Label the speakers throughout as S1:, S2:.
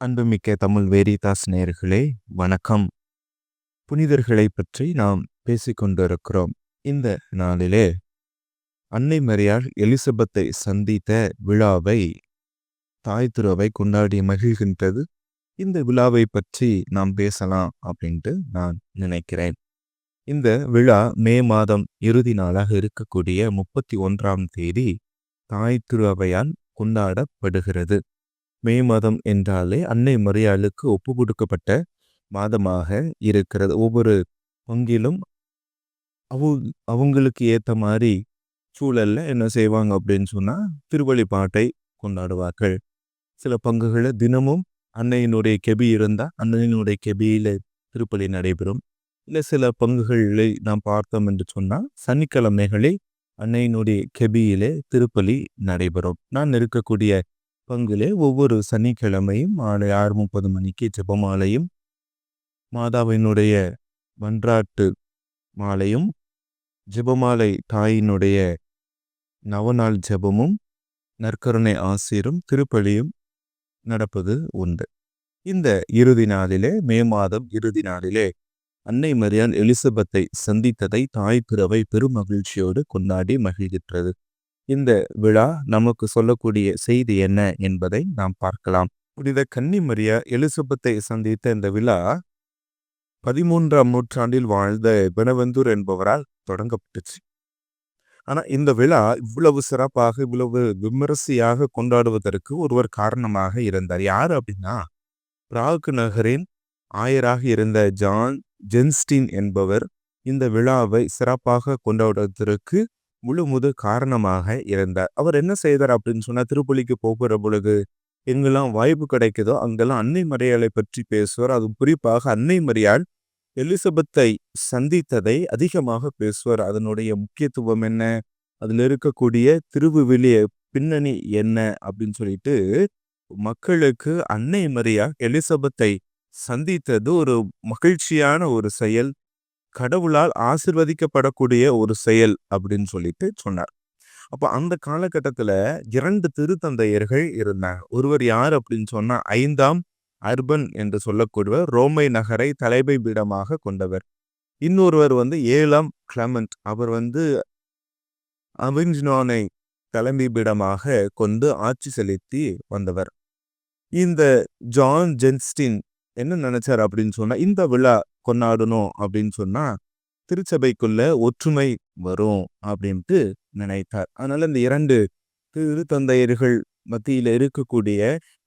S1: அன்புமிக்க தமிழ் வேரிதாஸ் நேயர்களே வணக்கம். புனிதர்களை பற்றி நாம் பேசிக்கொண்டிருக்கிறோம் இந்த நாளிலே அன்னை மரியாள் எலிசபெத்தை சந்தித்த விழாவை தாய் துறவை கொண்டாடி மகிழ்கின்றது. இந்த விழாவை பற்றி நாம் பேசலாம் அப்படின்ட்டு நான் நினைக்கிறேன். இந்த விழா மே மாதம் இறுதி நாளாக இருக்கக்கூடிய முப்பத்தி ஒன்றாம் தேதி தாய் திருவையால் கொண்டாடப்படுகிறது. மே மாதம் என்றாலே அன்னை மரியாளுக்கு ஒப்பு கொடுக்கப்பட்ட மாதமாக இருக்கிறது. ஒவ்வொரு பங்கிலும் அவ அவங்களுக்கு ஏத்த மாதிரி சூழல்ல என்ன செய்வாங்க அப்படின்னு சொன்னா திருவழிபாட்டை கொண்டாடுவார்கள். சில பங்குகளில் தினமும் அன்னையினுடைய கெபி இருந்தால் அன்னையினுடைய கெபியில் திருப்பலி நடைபெறும். இல்லை சில பங்குகளை நாம் பார்த்தோம் என்று சொன்னால் சனிக்கிழமைகளில் அன்னையினுடைய கெபியிலே திருப்பலி நடைபெறும். நான் இருக்கக்கூடிய பங்கிலே ஒவ்வொரு சனிக்கிழமையும் மாலை ஆறு முப்பது மணிக்கு ஜெபமாலையும் மாதாவினுடைய மன்றாட்டு மாலையும் ஜெபமாலை தாயினுடைய நவநாள் ஜெபமும் நற்கருணை ஆசிரும் திருப்பலியும் நடப்பது உண்டு. இந்த இறுதி நாளிலே மே மாதம் இறுதி நாளிலே அன்னை மரியான் எலிசபெத்தை சந்தித்ததை தாய் பிறவை பெருமகிழ்ச்சியோடு கொண்டாடி மகிழ்கின்றது. இந்த விழா நமக்கு சொல்லக்கூடிய செய்தி என்ன என்பதை நாம் பார்க்கலாம். புனித கன்னிமரியா எலிசபெத்தை சந்தித்த இந்த விழா பதிமூன்றாம் நூற்றாண்டில் வாழ்ந்த பெனவந்தூர் என்பவரால் தொடங்கப்பட்டுச்சு. ஆனா இந்த விழா இவ்வளவு சிறப்பாக இவ்வளவு விமரிசையாக கொண்டாடுவதற்கு ஒருவர் காரணமாக இருந்தார். யார் அப்படின்னா பிராக் நகரின் ஆயராக இருந்த ஜான் ஜென்ஸ்டின் என்பவர் இந்த விழாவை சிறப்பாக கொண்டாடுவதற்கு முழு முது காரணமாக இருந்தார். அவர் என்ன செய்தார் அப்படின்னு சொன்னா திருப்பலிக்கு போகிற பொழுது எங்கெல்லாம் வாய்ப்பு கிடைக்குதோ அங்கெல்லாம் அன்னை மரியாளை பற்றி பேசுவார். அது குறிப்பாக அன்னை மரியாள் எலிசபெத்தை சந்தித்ததை அதிகமாக பேசுவார். அதனுடைய முக்கியத்துவம் என்ன? அதுல இருக்கக்கூடிய திருவுவிலிய பின்னணி என்ன? அப்படின்னு சொல்லிட்டு மக்களுக்கு அன்னை மரியா எலிசபெத்தை சந்தித்தது ஒரு மகிழ்ச்சியான ஒரு செயல். கடவுளால் ஆசிர்வதிக்கப்படக்கூடிய ஒரு செயல் அப்படின்னு சொல்லிட்டு சொன்னார். அப்ப அந்த காலகட்டத்துல இரண்டு திருத்தந்தையர்கள் இருந்தாங்க. ஒருவர் யார் அப்படின்னு சொன்னா ஐந்தாம் அர்பன் என்று சொல்லக்கூடியவர் ரோமை நகரை தலைமை பீடமாக கொண்டவர். இன்னொருவர் வந்து ஏழாம் கிளமண்ட். அவர் வந்து அவிஞ்சினோனை தலைமை பீடமாக கொண்டு ஆட்சி செலுத்தி வந்தவர். இந்த ஜான் ஜென்ஸ்டின் என்ன நினைச்சார் அப்படின்னு சொன்னா இந்த விழா கொண்டாடணும் அப்படின்னு சொன்னா திருச்சபைக்குள்ள ஒற்றுமை வரும் அப்படின்ட்டு நினைத்தார். அதனால இந்த இரண்டு திருத்தந்தையர்கள் மத்தியில் இருக்கக்கூடிய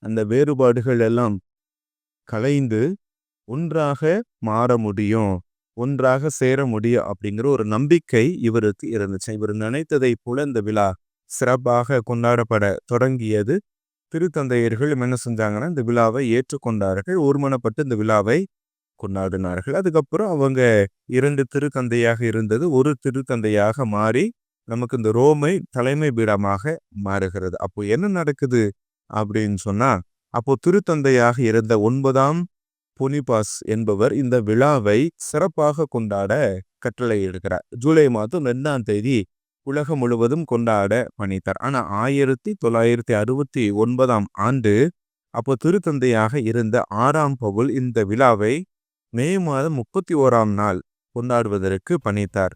S1: அந்த வேறுபாடுகள் எல்லாம் கலைந்து ஒன்றாக மாற முடியும் ஒன்றாக சேர முடியும் அப்படிங்கிற ஒரு நம்பிக்கை இவருக்கு இருந்துச்சு. இவர் நினைத்ததை போல இந்த விழா சிறப்பாக கொண்டாடப்பட தொடங்கியது. திருத்தந்தையர்கள் என்ன செஞ்சாங்கன்னா இந்த விழாவை ஏற்றுக்கொண்டார்கள். ஒருமனப்பட்டு இந்த விழாவை கொண்டாடினார்கள். அதுக்கப்புறம் அவங்க இரண்டு திருத்தந்தையாக இருந்தது. ஒரு திருத்தந்தையாக மாறி நமக்கு இந்த ரோமை தலைமை பீடமாக மாறுகிறது. அப்போ என்ன நடக்குது அப்படின்னு சொன்னா அப்போ திருத்தந்தையாக இருந்த ஒன்பதாம் பொனிபாஸ் என்பவர் இந்த விழாவை சிறப்பாக கொண்டாட கட்டளை எடுக்கிறார் ஜூலை மாதம் ரெண்டாம் தேதி உலகம் முழுவதும் கொண்டாட பணித்தார். ஆனா ஆயிரத்தி தொள்ளாயிரத்தி அறுபத்தி ஒன்பதாம் ஆண்டு அப்போ திருத்தந்தையாக இருந்த ஆறாம் பவுல் இந்த விழாவை மே மாதம் முப்பத்தி ஓராம் நாள் கொண்டாடுவதற்கு பணித்தார்.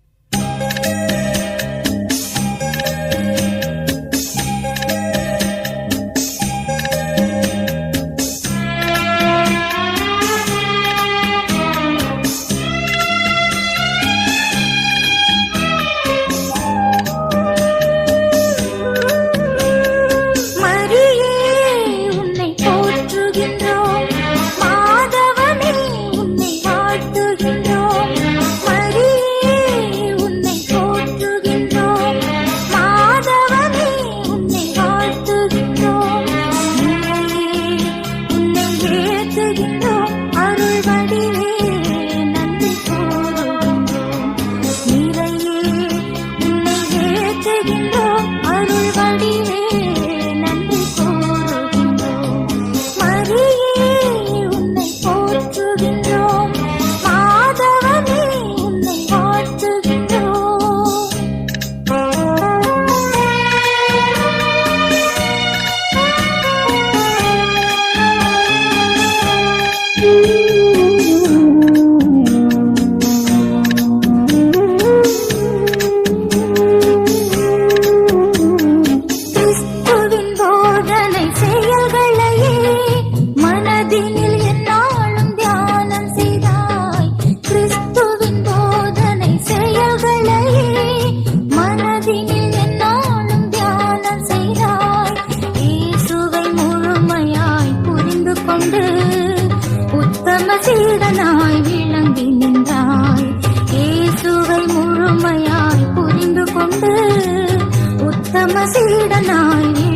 S2: నమసీడనాయే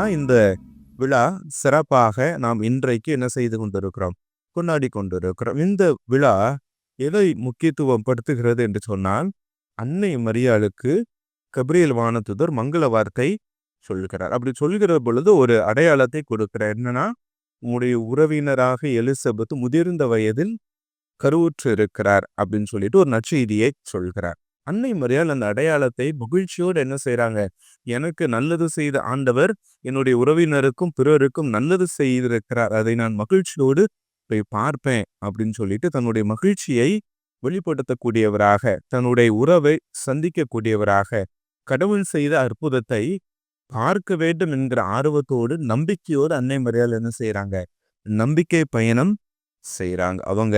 S1: தான் இந்த விழா சிறப்பாக நாம் இன்றைக்கு என்ன செய்து கொண்டிருக்கிறோம்? கொண்டாடி கொண்டிருக்கிறோம். இந்த விழா எதை முக்கியத்துவம் படுத்துகிறது என்று சொன்னால் அன்னை மரியாளுக்கு கபிரியல் வானத்துதர் மங்கள வார்த்தை சொல்கிறார். அப்படி சொல்கிற பொழுது ஒரு அடையாளத்தை கொடுக்கிறார். என்னன்னா உங்களுடைய உறவினராக எலிசபெத் முதிர்ந்த வயதில் கருவுற்று இருக்கிறார் அப்படின்னு சொல்லிட்டு ஒரு நற்செய்தியை சொல்கிறார். அன்னை மரியால் அந்த அடையாளத்தை மகிழ்ச்சியோடு என்ன செய்றாங்க? எனக்கு நல்லது செய்த ஆண்டவர் என்னுடைய உறவினருக்கும் பிறருக்கும் நல்லது செய்திருக்கிறார். அதை நான் மகிழ்ச்சியோடு போய் பார்ப்பேன் அப்படின்னு சொல்லிட்டு தன்னுடைய மகிழ்ச்சியை வெளிப்படுத்தக்கூடியவராக தன்னுடைய உறவை சந்திக்கக்கூடியவராக கடவுள் செய்த அற்புதத்தை பார்க்க வேண்டும் என்கிற ஆர்வத்தோடு நம்பிக்கையோடு அன்னை மரியாள் என்ன செய்கிறாங்க நம்பிக்கை பயணம் செய்றாங்க. அவங்க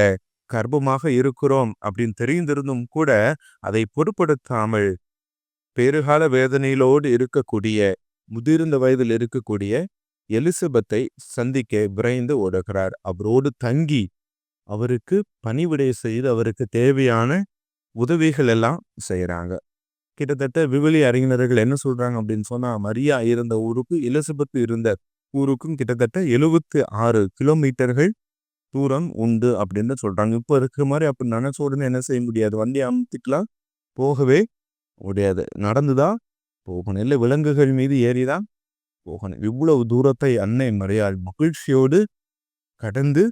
S1: கர்ப்பமாக இருக்கிறோம் அப்படின்னு தெரிந்திருந்தும் கூட அதை பொருட்படுத்தாமல் பெருகால வேதனையிலோடு இருக்கக்கூடிய முதிர்ந்த வயதில் இருக்கக்கூடிய எலிசபெத்தை சந்திக்க விரைந்து ஓடுகிறார். அவரோடு தங்கி அவருக்கு பணிவிடை செய்து அவருக்கு தேவையான உதவிகள் எல்லாம் செய்யறாங்க கிட்டத்தட்ட விவிலி அறிஞர்கள் என்ன சொல்றாங்க அப்படின்னு சொன்னா மரியா இருந்த ஊருக்கு எலிசபெத் இருந்த ஊருக்கும் கிட்டத்தட்ட எழுபத்து ஆறு கிலோமீட்டர்கள் தூரம் உண்டு அப்படின்னு சொல்றாங்க. இப்போ இருக்கிற மாதிரி அப்படி நினச்ச உடனே என்ன செய்ய முடியாது? வண்டி அமுத்திக்கலாம். போகவே முடியாது. நடந்துதான் போகணும். இல்லை விலங்குகள் மீது ஏறிதான் போகணும். இவ்வளவு தூரத்தை அன்னை மறையால் மகிழ்ச்சியோடு கடந்து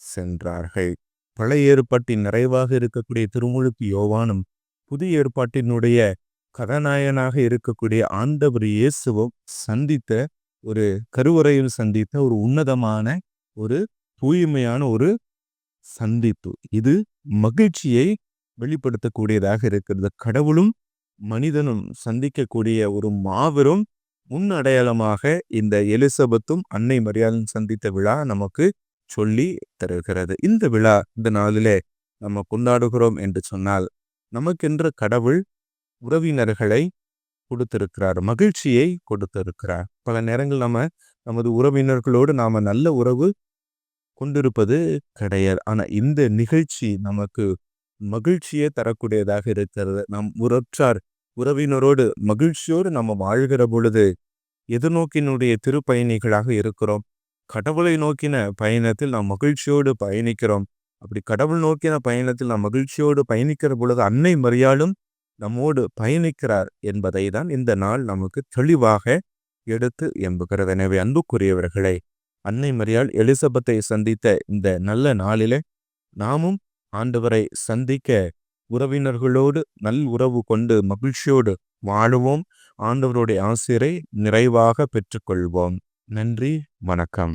S1: சென்றார்கள். பழைய ஏற்பாட்டின் நிறைவாக இருக்கக்கூடிய திருமுழுக்கு யோவானும் புதிய ஏற்பாட்டினுடைய கதாநாயகனாக இருக்கக்கூடிய ஆண்டவர் இயேசுவும் சந்தித்த ஒரு கருவறையில் சந்தித்த ஒரு உன்னதமான ஒரு தூய்மையான ஒரு சந்திப்பு. இது மகிழ்ச்சியை வெளிப்படுத்தக்கூடியதாக இருக்கிறது. கடவுளும் மனிதனும் சந்திக்கக்கூடிய ஒரு மாபெரும் முன் அடையாளமாக இந்த எலிசபெத்தும் அன்னை மரியாதையும் சந்தித்த விழா நமக்கு சொல்லி தருகிறது. இந்த விழா இந்த நாளிலே நம்ம கொண்டாடுகிறோம் என்று சொன்னால் நமக்கென்ற கடவுள் உறவினர்களை கொடுத்திருக்கிறார் மகிழ்ச்சியை கொடுத்திருக்கிறார். பல நேரங்கள் நம்ம நமது உறவினர்களோடு நாம நல்ல உறவு கொண்டிருப்பது கிடையாது. ஆனா இந்த நிகழ்ச்சி நமக்கு மகிழ்ச்சியை தரக்கூடியதாக இருக்கிறது. நம் உறற்றார் உறவினரோடு மகிழ்ச்சியோடு நம்ம வாழ்கிற பொழுது எதிர்நோக்கினுடைய திருப்பயணிகளாக இருக்கிறோம்? கடவுளை நோக்கின பயணத்தில் நாம் மகிழ்ச்சியோடு பயணிக்கிறோம். அப்படி கடவுள் நோக்கின பயணத்தில் நாம் மகிழ்ச்சியோடு பயணிக்கிற பொழுது அன்னை மரியாளும் நம்மோடு பயணிக்கிறார் என்பதை தான் இந்த நாள் நமக்கு தெளிவாக எடுத்து எம்புகிறது. எனவே அன்புக்குரியவர்களே அன்னை மரியாள் எலிசபெத்தை சந்தித்த இந்த நல்ல நாளிலே நாமும் ஆண்டவரை சந்திக்க உறவினர்களோடு நல் உறவு கொண்டு மகிழ்ச்சியோடு வாழுவோம். ஆண்டவருடைய ஆசிரை நிறைவாக பெற்றுக்கொள்வோம். நன்றி வணக்கம்.